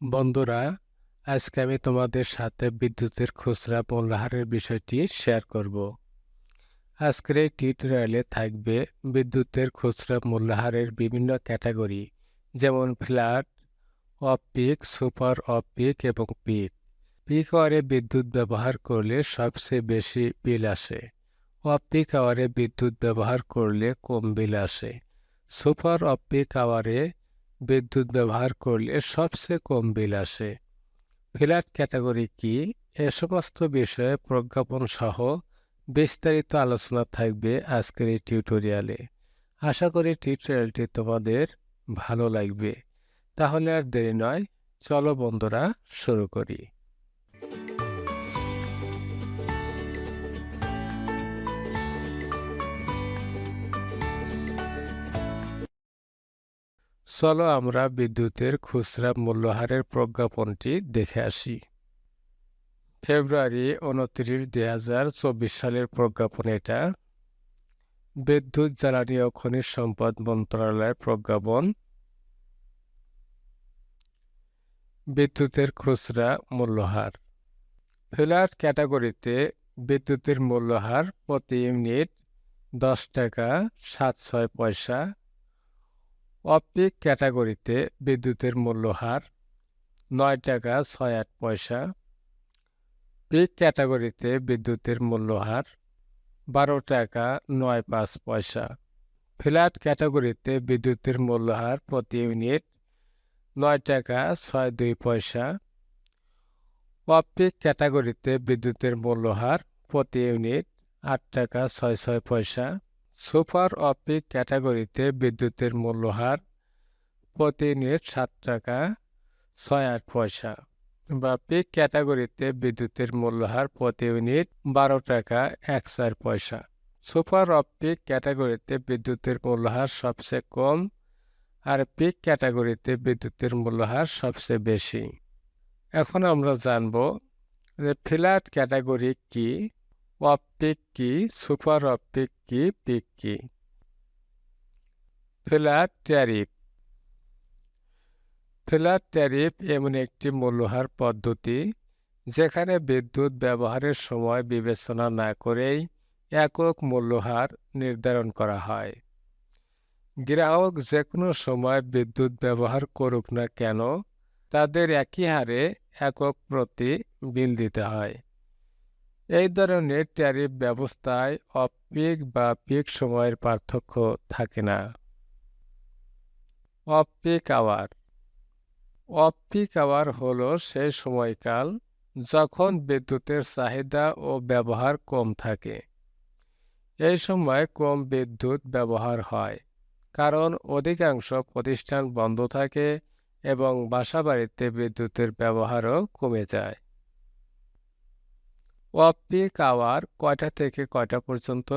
বন্ধুরা, আজকে আমি তোমাদের সাথে বিদ্যুতের খুচরা মূল্যহারের বিষয়টি শেয়ার করব। আজকের এই টিউটোরিয়ালে থাকবে বিদ্যুতের খুচরা মূল্যহারের বিভিন্ন ক্যাটাগরি যেমন flat off peak super off peak এবং পিক পিক আওয়ারে বিদ্যুৎ ব্যবহার করলে সবচেয়ে বেশি বিল আসে। অফ পিক আওয়ারে বিদ্যুৎ ব্যবহার করলে কম বিল আসে। সুপার অফ পিক আওয়ারে বিদ্যুৎ ব্যবহার করলে সবচেয়ে কম বিল আসে। ফ্ল্যাট ক্যাটাগরি কি? এ সমস্ত বিষয়ে প্রজ্ঞাপন সহ বিস্তারিত আলোচনা থাকবে আজকের এই টিউটোরিয়ালে আশা করি টিউটোরিয়ালটি তোমাদের ভালো লাগবে। তাহলে আর দেরি নয়, চলো বন্ধুরা শুরু করি। চলো আমরা বিদ্যুতের খুচরা মূল্যহারের প্রজ্ঞাপনটি দেখে আসি। ফেব্রুয়ারি উনত্রিশ, দুই হাজার চব্বিশ সালের প্রজ্ঞাপন এটা। বিদ্যুৎ জ্বালানি ও খনিজ সম্পদ মন্ত্রণালয়ের প্রজ্ঞাপন। বিদ্যুতের খুচরা মূল্যহার। ফ্ল্যাট ক্যাটাগরিতে বিদ্যুতের মূল্যহার প্রতি ইউনিট দশ টাকা সাত ছয় পয়সা। অপিক ক্যাটাগরিতে বিদ্যুতের মূল্যহার নয় টাকা ছয় আট পয়সা। পিক ক্যাটাগরিতে বিদ্যুতের মূল্যহার বারো টাকা নয় পাঁচ পয়সা। ফ্ল্যাট ক্যাটাগরিতে বিদ্যুতের মূল্যহার প্রতি ইউনিট নয় টাকা ছয় দুই পয়সা। অপিক ক্যাটাগরিতে বিদ্যুতের মূল্যহার প্রতি ইউনিট আট টাকা ছয় ছয় পয়সা। সুপার অপিক ক্যাটাগরিতে বিদ্যুতের মূল্যহার প্রতি ইউনিট সাত টাকা, ছয় আট পয়সা। বা পিক ক্যাটাগরিতে বিদ্যুতের মূল্যহার প্রতি ইউনিট বারো টাকা, এক চার পয়সা। সুপার অপিক ক্যাটাগরিতে বিদ্যুতের মূল্যহার সবচেয়ে কম আর পিক ক্যাটাগরিতে বিদ্যুতের মূল্যহার সবচেয়ে বেশি। এখন আমরা জানব যে ফ্ল্যাট ক্যাটাগরি কি? অপিক কি সুপার অপিক কি পিক কি ফ্ল্যাট ট্যারিফ ফ্ল্যাট ট্যারিফ এমন একটি মূল্যহার পদ্ধতি যেখানে বিদ্যুৎ ব্যবহারের সময় বিবেচনা না করেই একক মূল্যহার নির্ধারণ করা হয়। গ্রাহক যে কোনো সময় বিদ্যুৎ ব্যবহার করুক না কেন, তাদের একই হারে একক প্রতি বিল দিতে হয়। এই ধরনের ট্যারিফ ব্যবস্থায় অফ পিক বা পিক সময়ের পার্থক্য থাকে না। Off peak hour off peak hour হল সেই সময়কাল যখন বিদ্যুতের চাহিদা ও ব্যবহার কম থাকে। এই সময় কম বিদ্যুৎ ব্যবহার হয়, কারণ অধিকাংশ প্রতিষ্ঠান বন্ধ থাকে এবং বাসাবাড়িতে বিদ্যুতের ব্যবহারও কমে যায়। অফ পিক আওয়ার কয়টা থেকে কয়টা পর্যন্ত?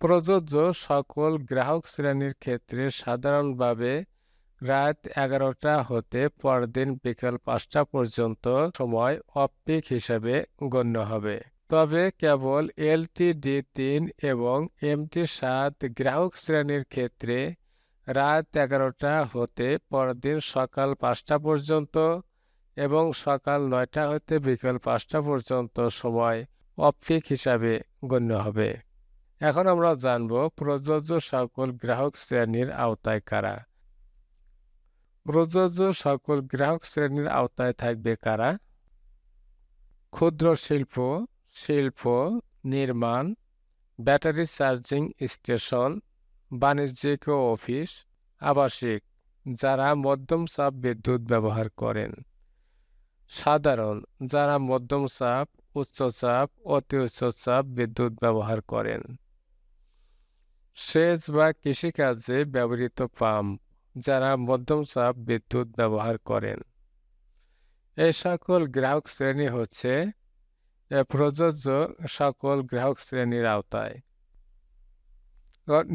প্রযোজ্য সকল গ্রাহক শ্রেণির ক্ষেত্রে সাধারণভাবে রাত এগারোটা হতে পরদিন বিকাল পাঁচটা পর্যন্ত সময় অফ পিক হিসেবে গণ্য হবে। তবে কেবল এলটিডি তিন এবং এমটি সাত গ্রাহক শ্রেণির ক্ষেত্রে রাত এগারোটা হতে পরদিন সকাল পাঁচটা পর্যন্ত এবং সকাল নয়টা হতে বিকেল পাঁচটা পর্যন্ত সময় অফ পিক হিসাবে গণ্য হবে। এখন আমরা জানব প্রযোজ্য সকল গ্রাহক শ্রেণির আওতায় কারা। প্রযোজ্য সকল গ্রাহক শ্রেণির আওতায় থাকবে কারা? ক্ষুদ্র শিল্প শিল্প, নির্মাণ, ব্যাটারি চার্জিং স্টেশন, বাণিজ্যিক অফিস, আবাসিক, যারা মধ্যম চাপ বিদ্যুৎ ব্যবহার করেন। সাধারণ যারা মধ্যম চাপ, উচ্চ চাপ, অতি উচ্চ চাপ বিদ্যুৎ ব্যবহার করেন। সেচ বা কৃষিকাজে ব্যবহৃত পাম্প যারা মধ্যম চাপ বিদ্যুৎ ব্যবহার করেন। এই সকল গ্রাহক শ্রেণি হচ্ছে প্রযোজ্য সকল গ্রাহক শ্রেণির আওতায়।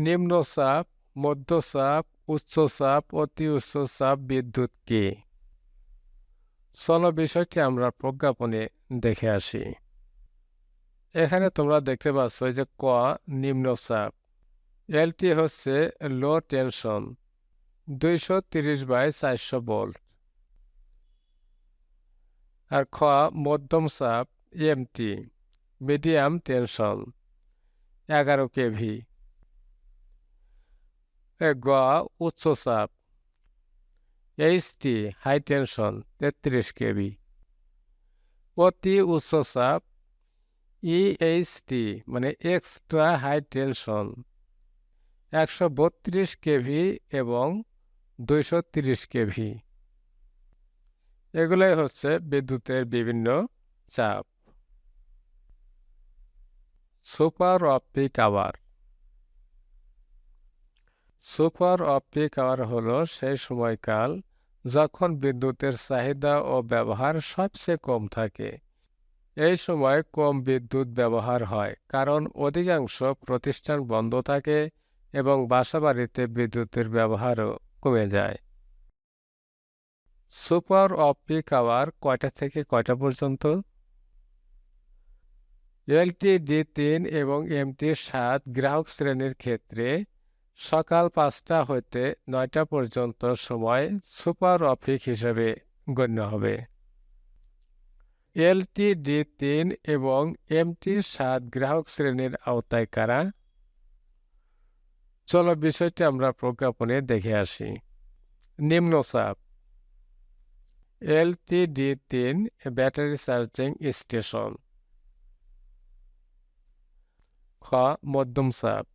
নিম্ন চাপ মধ্যচাপ উচ্চ চাপ, অতি উচ্চ চাপ বিদ্যুৎ কি? চলো বিষয়টি আমরা প্রজ্ঞাপনে দেখে আসি। এখানে তোমরা দেখতে পাচ্ছ যে ক, নিম্ন চাপ। এলটি হচ্ছে লো টেনশন দুইশো তিরিশ বাই চারশো ভোল্ট আর খ, মধ্যম চাপ এমটি মিডিয়াম টেনশন এগারো কেভি। গ, উচ্চ চাপ। এইচটি হাই টেনশন তেত্রিশ কেভি অতি উচ্চ চাপ ইএইচটি মানে এক্সট্রা হাই টেনশন একশো বত্রিশ কেভি এবং দুইশো তিরিশ কেভি এগুলোই হচ্ছে বিদ্যুতের বিভিন্ন চাপ। Super off peak hour super off peak hour হল সেই সময়কাল যখন বিদ্যুতের চাহিদা ও ব্যবহার সবচেয়ে কম থাকে। এই সময় কম বিদ্যুৎ ব্যবহার হয়, কারণ অধিকাংশ প্রতিষ্ঠান বন্ধ থাকে এবং বাসাবাড়িতে বিদ্যুতের ব্যবহারও কমে যায়। সুপার অপটিক আওয়ার কয়টা থেকে কয়টা পর্যন্ত? এলটি ডি তিন এবং এমটি সাত গ্রাহক শ্রেণির ক্ষেত্রে সকাল পাঁচটা হইতে নয়টা পর্যন্ত সময় সুপার অফিক হিসেবে গণ্য হবে। এলটি ডি তিন এবং এমটি সাত গ্রাহক শ্রেণির আওতায় কারা? চলো বিষয়টি আমরা প্রজ্ঞাপনে দেখে আসি। নিম্নচাপ এলটিডি তিন ব্যাটারি চার্জিং স্টেশন। খ, মধ্যম চাপ।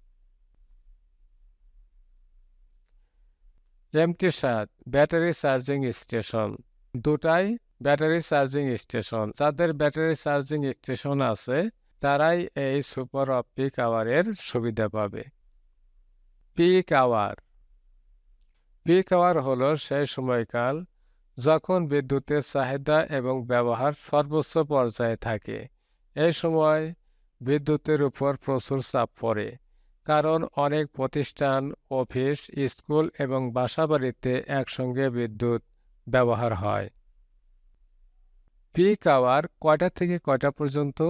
এমটি সাত ব্যাটারি চার্জিং স্টেশন। দুটাই ব্যাটারি চার্জিং স্টেশন। যাদের ব্যাটারি চার্জিং স্টেশন আছে, তারাই এই সুপার অপটিক আওয়ারের সুবিধা পাবে। Peak hour. পিক আওয়ার হলো সেই সময়কাল যখন বিদ্যুতের চাহিদা এবং ব্যবহার সর্বোচ্চ পর্যায়ে থাকে। এই সময় বিদ্যুতের উপর প্রচুর চাপ পড়ে। কারণ অনেক প্রতিষ্ঠান, অফিস, স্কুল এবং বাসাবাড়িতে একসঙ্গে বিদ্যুৎ ব্যবহার হয়। পিক আওয়ার কয়টা থেকে কয়টা পর্যন্ত?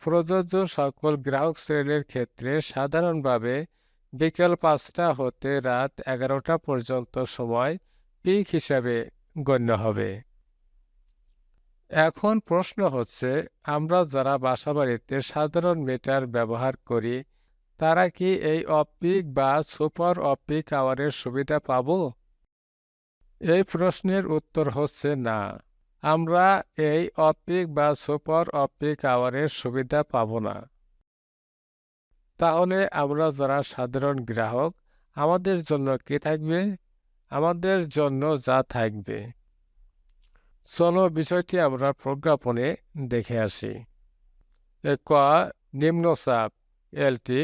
প্রযোজ্য সকল গ্রাহক শ্রেণির ক্ষেত্রে সাধারণভাবে বিকেল পাঁচটা হতে রাত এগারোটা পর্যন্ত সময় পিক হিসাবে গণ্য হবে। এখন প্রশ্ন হচ্ছে, আমরা যারা বাসাবাড়িতে সাধারণ মিটার ব্যবহার করি, তারা কি এই অপিক বা সুপার অপিক আওয়ারের সুবিধা পাব? এই প্রশ্নের উত্তর হচ্ছে না। আমরা এই অপিক বা সুপার অপিক আওয়ারের সুবিধা পাব না। তাহলে আমরা যারা সাধারণ গ্রাহক, আমাদের জন্য কি থাকবে? আমাদের জন্য যা থাকবে। চলো বিষয়টি আমরা প্রজ্ঞাপনে দেখে আসি ক নিম্নচাপ এলটি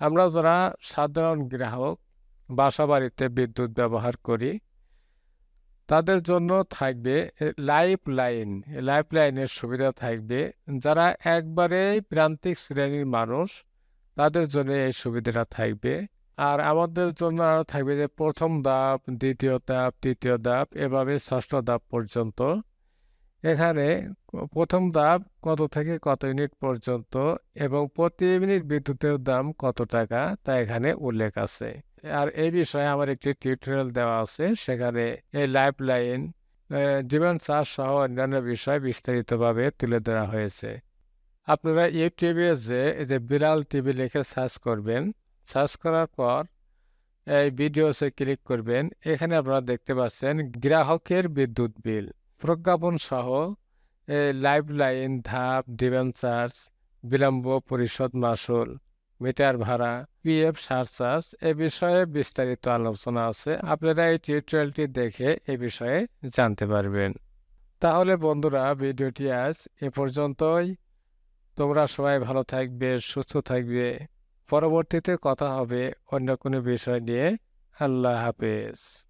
আমরা যারা সাধারণ গ্রাহক, বাসাবাড়িতে বিদ্যুৎ ব্যবহার করি, তাদের জন্য থাকবে লাইফ লাইন, লাইফ লাইনের সুবিধা থাকবে। যারা একবারেই প্রান্তিক শ্রেণির মানুষ, তাদের জন্য এই সুবিধাটা থাকবে। আর আমাদের জন্য আরও থাকবে যে প্রথম ধাপ, দ্বিতীয় ধাপ, তৃতীয় ধাপ, এভাবে ষষ্ঠ ধাপ পর্যন্ত। এখানে প্রথম ধাপ কত থেকে কত ইউনিট পর্যন্ত এবং প্রতি ইউনিট বিদ্যুতের দাম কত টাকা তা এখানে উল্লেখ আছে। আর এই বিষয়ে আমার একটি টিউটোরিয়াল দেওয়া আছে, সেখানে এই লাইফ লাইন জীবন চার্জ সহ অন্যান্য বিষয় বিস্তারিতভাবে তুলে ধরা হয়েছে। আপনারা ইউটিউবে যে যে বিড়াল টিভি লিখে সার্চ করবেন সার্চ করার পর এই ভিডিওসে ক্লিক করবেন। এখানে আপনারা দেখতে পাচ্ছেন গ্রাহকের বিদ্যুৎ বিল। প্রজ্ঞাপন সহ লাইফ লাইন ধাপ চার্জ বিলম্ব পরিশোধ মাসুল মিটার ভাড়া পিএফ সারচার্জ এ বিষয়ে বিস্তারিত আলোচনা আছে। আপনারা এই টিউটোরিয়ালটি দেখে এ বিষয়ে জানতে পারবেন। তাহলে বন্ধুরা ভিডিওটি আজ এ পর্যন্তই। তোমরা সবাই ভালো থাকবে, সুস্থ থাকবে। পরবর্তীতে কথা হবে অন্য কোনো বিষয় নিয়ে। আল্লাহ হাফেজ।